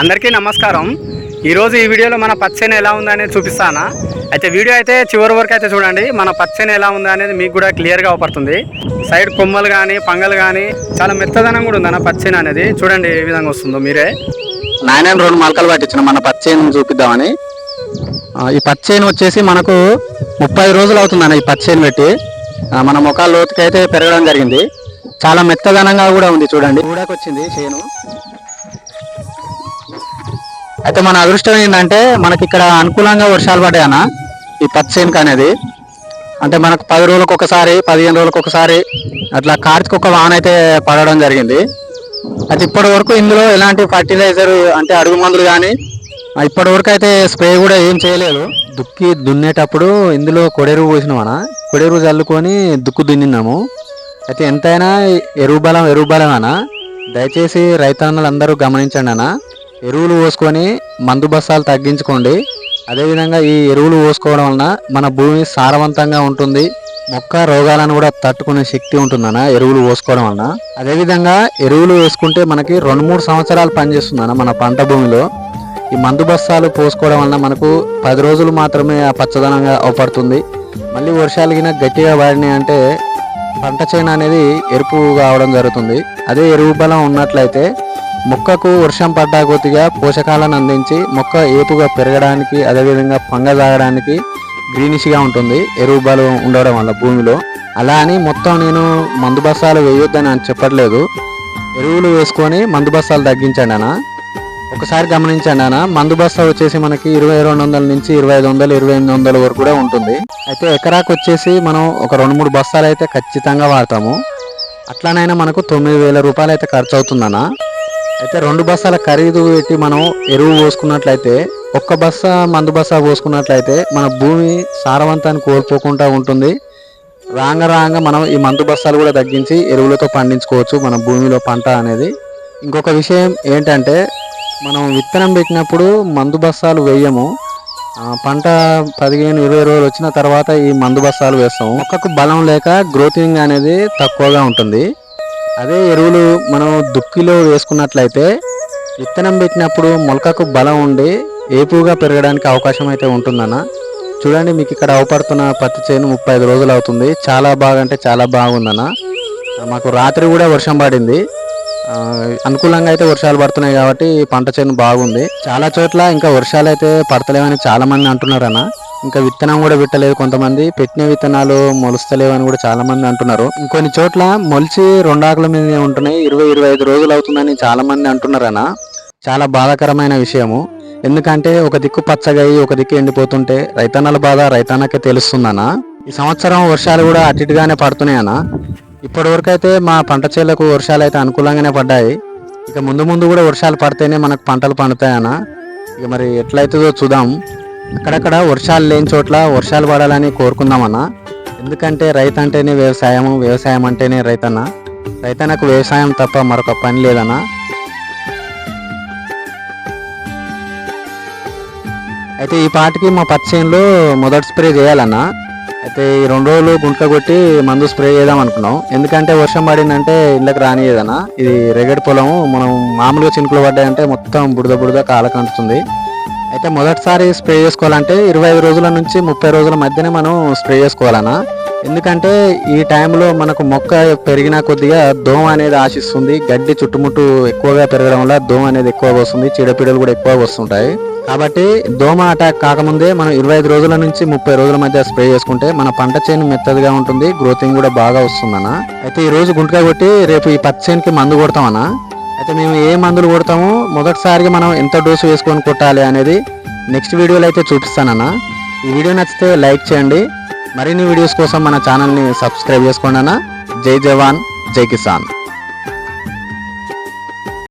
అందరికీ నమస్కారం. ఈరోజు ఈ వీడియోలో మన పచ్చని ఎలా ఉందనేది చూపిస్తానా. అయితే వీడియో అయితే చివరి వరకు అయితే చూడండి. మన పచ్చని ఎలా ఉంది అనేది మీకు కూడా క్లియర్గా అవపడుతుంది. సైడ్ కొమ్మలు కానీ పంగలు కానీ చాలా మెత్తదనం కూడా ఉందన్న పచ్చని అనేది. చూడండి ఏ విధంగా వస్తుందో మీరే. నాయన రెండు మొలకలు పట్టించిన మన పచ్చని చూపిద్దామని. ఈ పచ్చని వచ్చేసి మనకు ముప్పై రోజులు అవుతుందన్న ఈ పచ్చని పెట్టి. మన ముఖాల లోతుకైతే పెరగడం జరిగింది. చాలా మెత్తదనంగా కూడా ఉంది చూడండి. కూడాకొచ్చింది చేను. అయితే మన అదృష్టం ఏంటంటే మనకి ఇక్కడ అనుకూలంగా వర్షాలు పడ్డాయన్న ఈ పచ్చేనుక అనేది. అంటే మనకు పది రోజులకు ఒకసారి పదిహేను రోజులకు ఒకసారి అట్లా కార్తీక ఒక వాన అయితే పడడం జరిగింది. అయితే ఇప్పటి వరకు ఇందులో ఎలాంటి ఫర్టిలైజర్ అంటే అడుగు మందులు కానీ ఇప్పటి వరకు అయితే స్ప్రే కూడా ఏం చేయలేదు. దుక్కి దున్నేటప్పుడు ఇందులో కొడెరువు పోసినామన కొడెరువు చల్లుకొని దుక్కు దున్నినాము. అయితే ఎంతైనా ఎరువు బలం ఎరువు బలం అన్న. దయచేసి రైతాన్నలు అందరూ గమనించండి అన్న. ఎరువులు పోసుకొని మందు బస్తాలు తగ్గించుకోండి. అదేవిధంగా ఈ ఎరువులు పోసుకోవడం వలన మన భూమి సారవంతంగా ఉంటుంది. మొక్క రోగాలను కూడా తట్టుకునే శక్తి ఉంటుందన్న ఎరువులు పోసుకోవడం వలన. అదేవిధంగా ఎరువులు వేసుకుంటే మనకి రెండు మూడు సంవత్సరాలు పనిచేస్తుందన్న మన పంట భూమిలో. ఈ మందు బస్తాలు పోసుకోవడం వలన మనకు పది రోజులు మాత్రమే ఆ పచ్చదనంగా అవపడుతుంది. మళ్ళీ వర్షాలు గిన గట్టిగా పడినాయి అంటే పంట చేను అనేది ఎరుపు కావడం జరుగుతుంది. అదే ఎరువు బలం ఉన్నట్లయితే మొక్కకు వర్షం పడ్డా కొద్దిగా పోషకాలను అందించి మొక్క ఏపుగా పెరగడానికి అదేవిధంగా పంగజాగడానికి గ్రీనిష్గా ఉంటుంది. ఎరువు బలం ఉండడం వల్ల భూమిలో. అలా అని మొత్తం నేను మందు బస్తాలు వేయొద్దని అని చెప్పట్లేదు. ఎరువులు వేసుకొని మందు బస్తాలు తగ్గించండి అన్న. ఒకసారి గమనించండి అన్న మందు బస్తా వచ్చేసి మనకి ఇరవై రెండు వందల నుంచి ఇరవై ఐదు వందలు ఇరవై ఎనిమిది వందల వరకు కూడా ఉంటుంది. అయితే ఎకరాకు వచ్చేసి మనం ఒక రెండు మూడు బస్తాలు అయితే ఖచ్చితంగా వాడతాము. అట్లానైనా మనకు తొమ్మిది వేల రూపాయలు అయితే ఖర్చు అవుతుందన్నా అయితే రెండు బస్తాల ఖరీదు పెట్టి మనం ఎరువు పోసుకున్నట్లయితే ఒక్క బస్తా మందు బస్తా పోసుకున్నట్లయితే మన భూమి సారవంతాన్ని కోల్పోకుండా ఉంటుంది. రాంగ రాంగ మనం ఈ మందు బస్తాలు కూడా తగ్గించి ఎరువులతో పండించుకోవచ్చు మన భూమిలో పంట అనేది. ఇంకొక విషయం ఏంటంటే మనం విత్తనం పెట్టినప్పుడు మందు బస్తాలు వేయము. పంట పదిహేను ఇరవై రోజులు వచ్చిన తర్వాత ఈ మందు బస్తాలు వేస్తాము. మొక్కకు బలం లేక గ్రోతింగ్ అనేది తక్కువగా ఉంటుంది. అదే ఎరువులు మనం దుక్కిలో వేసుకున్నట్లయితే విత్తనం పెట్టినప్పుడు మొలకకు బలం ఉండి ఏపుగా పెరగడానికి అవకాశం అయితే ఉంటుందన్న. చూడండి మీకు ఇక్కడ అవపడుతున్న పత్తి చేను ముప్పై ఐదు రోజులు అవుతుంది. చాలా బాగా అంటే చాలా బాగుందన్న. మాకు రాత్రి కూడా వర్షం పడింది. అనుకూలంగా అయితే వర్షాలు పడుతున్నాయి కాబట్టి పంట చేను బాగుంది. చాలా చోట్ల ఇంకా వర్షాలు అయితే పడతలేవని చాలామంది అంటున్నారన్న. ఇంకా విత్తనం కూడా పెట్టలేదు కొంతమంది. పెట్టిన విత్తనాలు మొలుస్తలేవని కూడా చాలా మంది అంటున్నారు. ఇంకొన్ని చోట్ల మొలిచి రెండాకుల మీద ఉంటున్నాయి. ఇరవై ఇరవై ఐదు రోజులు అవుతుందని చాలా మంది అంటున్నారన్న చాలా బాధాకరమైన విషయము. ఎందుకంటే ఒక దిక్కు పచ్చగా ఒక దిక్కు ఎండిపోతుంటే రైతన్నల బాధ రైతన్నకే తెలుస్తుందన్న ఈ సంవత్సరం వర్షాలు కూడా అటు ఇటుగానే పడుతున్నాయన్న ఇప్పటి వరకు అయితే మా పంట చేలకు వర్షాలు అయితే అనుకూలంగానే పడ్డాయి. ఇక ముందు ముందు కూడా వర్షాలు పడితేనే మనకు పంటలు పండుతాయన్న ఇక మరి ఎట్లయితుందో చూద్దాం. అక్కడక్కడ వర్షాలు లేని చోట్ల వర్షాలు పడాలని కోరుకుందామన్న. ఎందుకంటే రైతు అంటేనే వ్యవసాయము వ్యవసాయం అంటేనే రైతన్న. రైతన్నకు వ్యవసాయం తప్ప మరొక పని లేదన్న. అయితే ఈ పాటికి మా పచ్చేన్లో మొదటి స్ప్రే చేయాలన్న. అయితే ఈ రెండు రోజులు గుంట కొట్టి మందు స్ప్రే చేద్దాం అనుకున్నాం. ఎందుకంటే వర్షం పడిందంటే ఇళ్ళకి రానియదన్న. ఇది రెగడి పొలము మనం మామూలుగా చినుకులు పడ్డాయంటే మొత్తం బుడద బుడద కాలకంటుతుంది. అయితే మొదటిసారి స్ప్రే చేసుకోవాలంటే ఇరవై ఐదు రోజుల నుంచి ముప్పై రోజుల మధ్యనే మనం స్ప్రే చేసుకోవాలన్నా ఎందుకంటే ఈ టైంలో మనకు మొక్క పెరిగిన కొద్దిగా దోమ అనేది ఆశిస్తుంది. గడ్డి చుట్టుముట్టు ఎక్కువగా పెరగడం వల్ల దోమ అనేది ఎక్కువ వస్తుంది. చీడపీడలు కూడా ఎక్కువ వస్తుంటాయి. కాబట్టి దోమ అటాక్ కాకముందే మనం ఇరవై ఐదు రోజుల నుంచి ముప్పై రోజుల మధ్య స్ప్రే చేసుకుంటే మన పంట చేను మెత్తదిగా ఉంటుంది. గ్రోతింగ్ కూడా బాగా వస్తుందన్న. అయితే ఈ రోజు గుంటగా కొట్టి రేపు ఈ పచ్చ చేనుకి మందు కొడతామన్నా? అయితే మేము ఏ మందులు కొడతామో మొదటిసారిగా మనం ఎంత డోసు వేసుకొని కొట్టాలి అనేది నెక్స్ట్ వీడియోలో అయితే చూపిస్తానన్న ఈ వీడియో నచ్చితే లైక్ చేయండి. మరిన్ని వీడియోస్ కోసం మన ఛానల్ని సబ్స్క్రైబ్ చేసుకోండి అన్న. జై జవాన్ జై కిసాన్.